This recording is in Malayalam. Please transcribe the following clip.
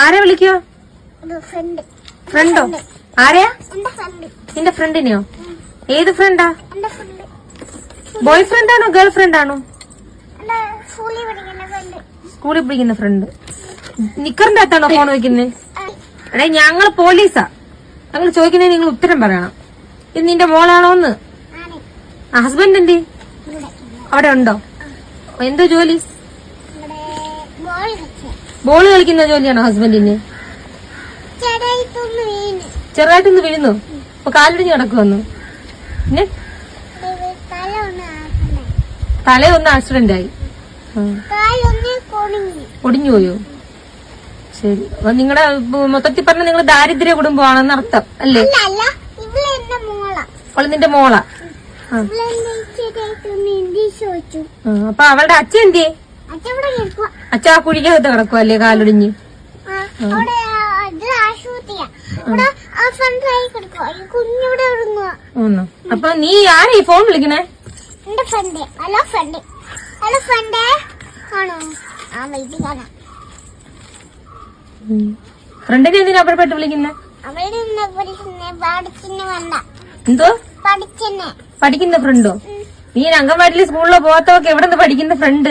ആരെ വിളിക്കോ ഫ്രണ്ട് ആരെയാ? നിന്റെ ഫ്രണ്ടിനെയോ ഏത് ഫ്രണ്ടാ ബോയ് ഫ്രണ്ട് ആണോ ഗേൾ ഫ്രണ്ട് ആണോ സ്കൂളിൽ പഠിക്കുന്ന ഫ്രണ്ട് നിക്കറിന്റെ അകത്താണോ ഫോൺ വെക്കുന്നത് എടേ ഞങ്ങൾ പോലീസാ ഞങ്ങൾ ചോദിക്കുന്നതിന് നിങ്ങൾ ഉത്തരം പറയണം. ഇത് നിന്റെ മോളാണോന്ന് ഹസ്ബൻഡ് എന്തേ? അവിടെ ഉണ്ടോ? എന്തോ ജോലി? ബോൾ കളിക്കുന്ന ജോലിയാണോ ഹസ്ബൻഡിന്? ചെറുതായിട്ടൊന്ന് വീഴുന്നു? അപ്പൊ കാലിടിഞ്ഞ് കിടക്കുവന്നു പിന്നെ? തല ഒന്ന് തലയൊന്ന് ആക്സിഡന്റ് ആയി. ഒടിഞ്ഞു പോയോ? ശരി. അപ്പൊ നിങ്ങളുടെ മൊത്തത്തിൽ പറഞ്ഞ നിങ്ങൾ ദാരിദ്ര്യ കുടുംബമാണെന്ന് അർത്ഥം അല്ലേ? അവൾ നിന്റെ മോളാ. അപ്പൊ അവളുടെ അച്ഛൻ എന്തിയെ? ആ കുഴിക്കകത്ത് കിടക്കുവല്ലേ കാലൊടിഞ്ഞ്? അപ്പൊ നീ ആരാ ഈ ഫോൺ വിളിക്കണേ? എന്റെ friend hello friend hello friend ആണോ? ആ വൈദ്യ കാണാം. ഫ്രണ്ടിനെ എന്തിനാ അപ്പുറപ്പെട്ട് വിളിക്കുന്നേ? അവിടെ നിന്ന് പഠിക്കുന്ന പഠിക്കുന്ന വേണ്ട എന്തോ? പഠിക്കുന്ന. ഫ്രണ്ടോ നീ അംഗൻവാടിയിൽ സ്കൂളിലോ പോകാത്തവൊക്കെ എവിടെ നിന്ന് പഠിക്കുന്ന ഫ്രണ്ട്